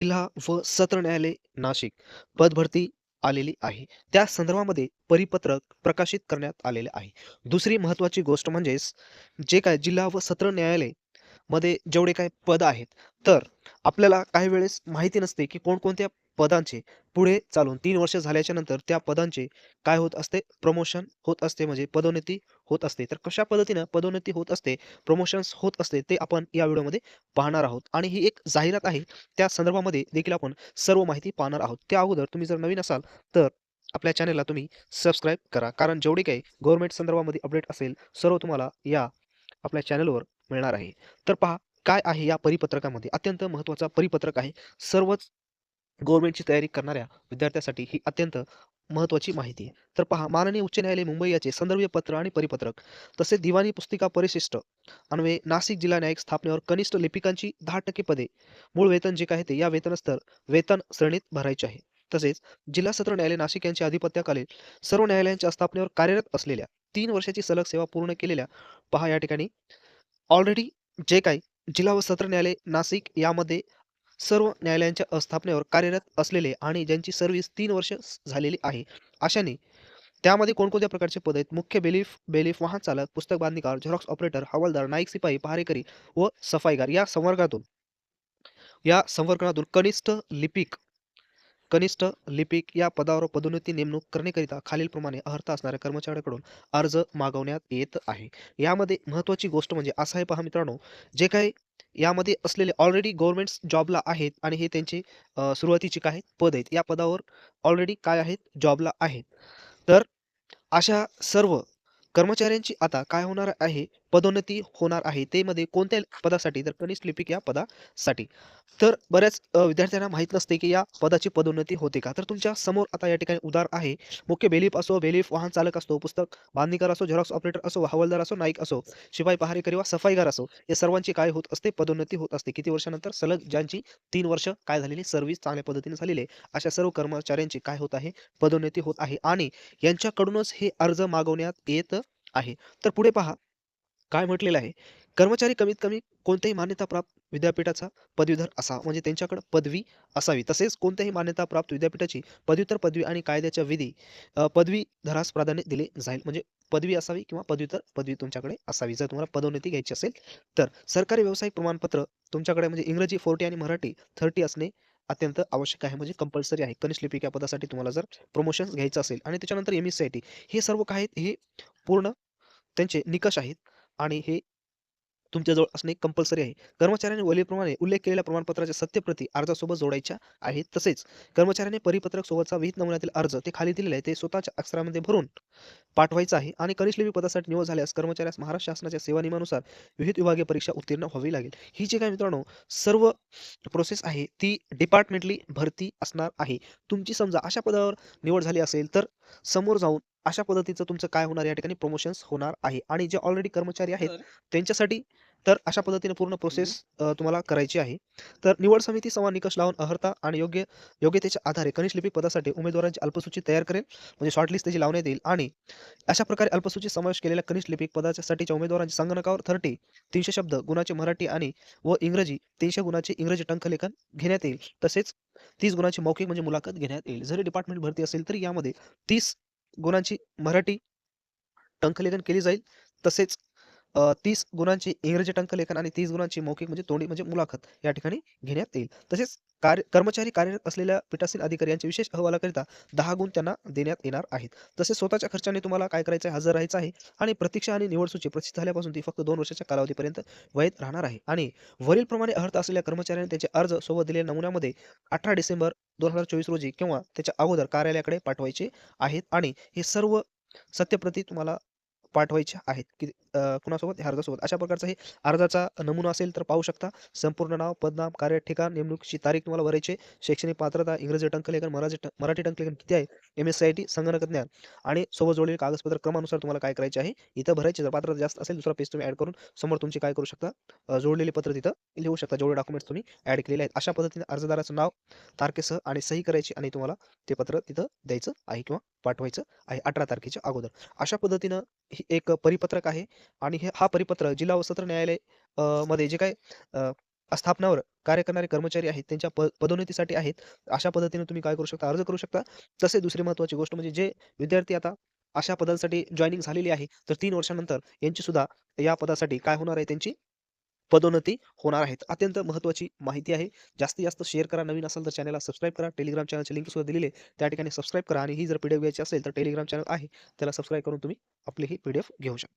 जिल्हा व सत्र न्यायालय नाशिक पदभरती आलेली आहे. त्या संदर्भामध्ये परिपत्रक प्रकाशित करण्यात आलेले आहे. दुसरी महत्वाची गोष्ट म्हणजेच जे काय जिल्हा व सत्र न्यायालयमध्ये जेवढे काय पद आहेत, तर आपल्याला काही वेळेस माहिती नसते, की कोणकोणत्या पदांचे पुढे चालून तीन वर्ष झाल्याच्यानंतर त्या पदांचे काय होत असते, प्रमोशन होत असते, म्हणजे पदोन्नती होत असते. तर कशा पद्धतीनं पदोन्नती होत असते, प्रमोशन्स होत असते, ते आपण या व्हिडिओमध्ये पाहणार आहोत. आणि ही एक जाहिरात आहे. त्या संदर्भामध्ये देखील आपण सर्व माहिती पाहणार आहोत. त्या अगोदर तुम्ही जर नवीन असाल, तर आपल्या चॅनेलला तुम्ही सबस्क्राईब करा. कारण जेवढे काही गव्हर्नमेंट संदर्भामध्ये अपडेट असेल, सर्व तुम्हाला या आपल्या चॅनेलवर मिळणार आहे. तर पहा काय आहे या परिपत्रकामध्ये अत्यंत महत्त्वाचा परिपत्रक आहे. सर्वच गव्हर्नमेंटची तयारी करणाऱ्या विद्यार्थ्यांसाठी ही अत्यंत महत्त्वाची माहिती तर पहा माननीय उच्च न्यायालय मुंबई याचे संदर्भीय पत्र आणि परिपत्रक तसेच दिवाणी पुस्तिका परिशिष्ट अन्वये नाशिक जिल्हा न्यायिक स्थापनेवर कनिष्ठ लिपिकांची 10% पदे मूळ वेतन जे काय ते या वेतन स्तर वेतन श्रेणीत भरायचे आहे. तसेच जिल्हा सत्र न्यायालय नाशिक यांच्या अधिपत्याखालील सर्व न्यायालयांच्या स्थापनेवर कार्यरत असलेल्या तीन वर्षाची सलग सेवा पूर्ण केलेल्या पहा या ठिकाणी ऑलरेडी जे काही जिल्हा व सत्र न्यायालय नाशिक यामध्ये सर्व न्यायालयांच्या स्थापनेवर कार्यरत असलेले आणि ज्यांची सर्व्हिस तीन वर्ष झालेली आहे, अशाने त्यामध्ये कोणकोणत्या प्रकारचे पद आहेत, मुख्य बेलीफ, बेलीफ, वाहन चालक, पुस्तक बांधणीकार, झेरॉक्स ऑपरेटर, हवालदार, नाईक सिपाही पहारेकरी व सफाईगार या संवर्गातून या संवर्गातून कनिष्ठ लिपिक कनिष्ठ लिपिक या पदावर पदोन्नती नेमणूक करण्याकरिता खालीलप्रमाणे अर्हता असणाऱ्या कर्मचाऱ्याकडून अर्ज मागवण्यात येत आहे. यामध्ये महत्त्वाची गोष्ट म्हणजे असं आहे पहा मित्रांनो, जे काही यामध्ये असलेले ऑलरेडी गव्हर्नमेंट जॉबला आहेत आणि हे त्यांचे सुरुवातीचे काय आहेत, पद आहेत. या पदावर ऑलरेडी काय आहेत, जॉबला आहेत. तर अशा सर्व कर्मचाऱ्यांची आता काय होणार आहे, पदोन्नती होणार आहे. ते मध्ये कोणत्या पदासाठी? तर कनिष्ठ लिपिक या पदासाठी. तर बऱ्याच विद्यार्थ्यांना माहीत नसते, की या पदाची पदोन्नती होते का? तर तुमच्यासमोर आता या ठिकाणी उदार आहे. मुख्य बेलीफ असो, बेलीफ, वाहन चालक असतो, पुस्तक बांधणीकार असो, झेरॉक्स ऑपरेटर असो, हवालदार असो, नाईक असो, शिपाई, पहारेकरी वा सफाईगार असो, या सर्वांची काय होत असते, पदोन्नती होत असते. किती वर्षानंतर? सलग ज्यांची तीन वर्ष काय झालेली सर्व्हिस चांगल्या पद्धतीने झालेली आहे, अशा सर्व कर्मचाऱ्यांची काय होत आहे, पदोन्नती होत आहे आणि यांच्याकडूनच हे अर्ज मागवण्यात येत आहे. तर पुढे पहा, काय म्हटलेलं आहे, कर्मचारी कमीत कमी कोणत्याही मान्यताप्राप्त विद्यापीठाचा पदवीधर असा म्हणजे त्यांच्याकडे पदवी असावी. तसेच कोणत्याही मान्यताप्राप्त विद्यापीठाची पदव्युत्तर पदवी आणि कायद्याच्या विधी पदवीधरास प्राधान्य दिले जाईल. म्हणजे पदवी असावी किंवा पदव्युत्तर पदवी तुमच्याकडे असावी. जर तुम्हाला पदोन्नती घ्यायची असेल तर. सरकारी व्यावसायिक प्रमाणपत्र तुमच्याकडे म्हणजे इंग्रजी 40 आणि मराठी 30 असणे अत्यंत आवश्यक आहे, म्हणजे कंपल्सरी आहे. कनिष्ठ लिपिक या पदासाठी तुम्हाला जर प्रमोशन घ्यायचं असेल आणि त्याच्यानंतर एम-एस-सी-आय-टी हे सर्व काय आहेत, हे पूर्ण त्यांचे निकष आहेत आणि हे तुमच्याजवळ असणे कंपल्सरी आहे. कर्मचाऱ्यांनी वरीलप्रमाणे उल्लेख केलेल्या प्रमाणपत्राच्या सत्यप्रती अर्जासोबत जोडायच्या आहेत. तसेच कर्मचाऱ्याने परिपत्रक सोबतचा विहित नमुन्यातील अर्ज ते खाली दिलेले आहे, ते स्वतःच्या अक्षरामध्ये भरून पाठवायचा आहे आणि कनिष्ठ पदासाठी निवड झाल्यास कर्मचाऱ्यास महाराष्ट्र शासनाच्या सेवा नियमानुसार विविध विभागीय परीक्षा उत्तीर्ण व्हावी लागेल. ही जी काय मित्रांनो सर्व प्रोसेस आहे, ती डिपार्टमेंटली भरती असणार आहे. तुमची समजा अशा पदावर निवड झाली असेल, तर समोर जाऊन अशा पद्धतीचं तुमचं काय होणार, या ठिकाणी प्रमोशन्स होणार आहे आणि जे ऑलरेडी कर्मचारी आहेत, त्यांच्यासाठी तर अशा पद्धतीने पूर्ण प्रोसेस तुम्हाला करायची आहे. तर निवड समिती समान निकष लावून अर्हता आणि योग्य योग्यतेच्या आधारे कनिष्ठ लिपिक पदासाठी उमेदवारांची अल्पसूची तयार करेल, म्हणजे शॉर्टलिस्ट त्याची लावण्यात येईल आणि अशा प्रकारे अल्पसूचीत समावेश केलेल्या कनिष्ठ लिपिक पदासाठीच्या उमेदवारांची संगणकावर 30 300 शब्द गुणाचे मराठी आणि व इंग्रजी 300 गुणाचे इंग्रजी टंकलेखन घेण्यात येईल. तसेच 30 गुणाची मौखिक म्हणजे मुलाखत घेण्यात येईल. जरी डिपार्टमेंट भरती असेल, तरी यामध्ये 30 गुणांची मराठी टंकलेखन केली जाईल. तसेच तीस गुणांची इंग्रजी टंकलेखन आणि तीस गुणांची मौखिक म्हणजे तोंडी म्हणजे मुलाखत या ठिकाणी घेण्यात येईल. तसेच कार्य कर्मचारी कार्यरत असलेल्या पीठासीन अधिकारी यांच्या विशेष अहवालाकरिता दहा गुण त्यांना देण्यात येणार आहेत. तसेच स्वतःच्या खर्चाने तुम्हाला काय करायचं आहे, हजर राहायचं आहे आणि प्रतीक्षा आणि निवड सूची प्रसिद्ध झाल्यापासून ती फक्त दोन वर्षाच्या कालावधीपर्यंत वैध राहणार आहे आणि वरीलप्रमाणे अर्थ असलेल्या कर्मचाऱ्यांनी त्यांचे अर्ज सोबत दिलेल्या नमुन्यामध्ये 18 डिसेंबर 2024 रोजी किंवा त्याच्या अगोदर कार्यालयाकडे पाठवायचे आहेत आणि हे सर्व सत्यप्रती तुम्हाला पाठवायच्या आहेत, की कुणासोबत? ह्या अर्जासोबत. अशा प्रकारचा हे अर्जाचा नमुना असेल, तर पाहू शकता. संपूर्ण नाव, पदनाम, कार्य ठिकाण, नेमणुकीची तारीख तुम्हाला भरायची शैक्षणिक पात्रता, इंग्रजी टंकलेखन, मराठी मराठी टंकलेखन किती आहे, एम-एस-सी-आय-टी, संगणक ज्ञान आणि सोबत जोडलेले कागदपत्र क्रमानुसार तुम्हाला काय करायचे आहे, इथं भरायचे. जर पात्रता जास्त असेल, दुसरा पेज तुम्ही ॲड करून समोर तुमची काय करू शकता, जोडलेले पत्र तिथं लिहू शकता. जेवढे डॉक्युमेंट्स तुम्ही ॲड केलेले आहेत. अशा पद्धतीने अर्जदाराचं नाव, तारखेसह आणि सही करायची आणि तुम्हाला ते पत्र तिथं द्यायचं आहे किंवा पाठवायचं आहे 18 तारखेच्या अगोदर. अशा पद्धतीनं ही एक परिपत्रक आहे आणि हे हा परिपत्रक जिल्हा व सत्र न्यायालयमध्ये जे काय स्थापनावर कार्य करणारे कर्मचारी आहेत त्यांच्या प पदोन्नतीसाठी आहेत. अशा पद्धतीने तुम्ही काय करू शकता अर्ज करू शकता. तसे दुसरी महत्त्वाची गोष्ट म्हणजे जे विद्यार्थी आता अशा पदांसाठी जॉइनिंग झालेली आहे, तर तीन वर्षानंतर यांची सुद्धा या पदासाठी काय होणार आहे त्यांची पदोन्नती होणार आहेत. अत्यंत महत्त्वाची माहिती आहे. जास्तीत जास्त शेअर करा. नवीन असाल तर चॅनलला सबस्क्राईब करा. टेलिग्राम चॅनलची लिंक सुद्धा दिलेली आहे. त्या ठिकाणी सबस्क्राईब करा आणि ही जर पी-डी-एफ घ्यायची असेल तर टेलिग्राम चॅनल आहे. त्याला सबस्क्राईब करून तुम्ही आपली ही पी घेऊ शकता.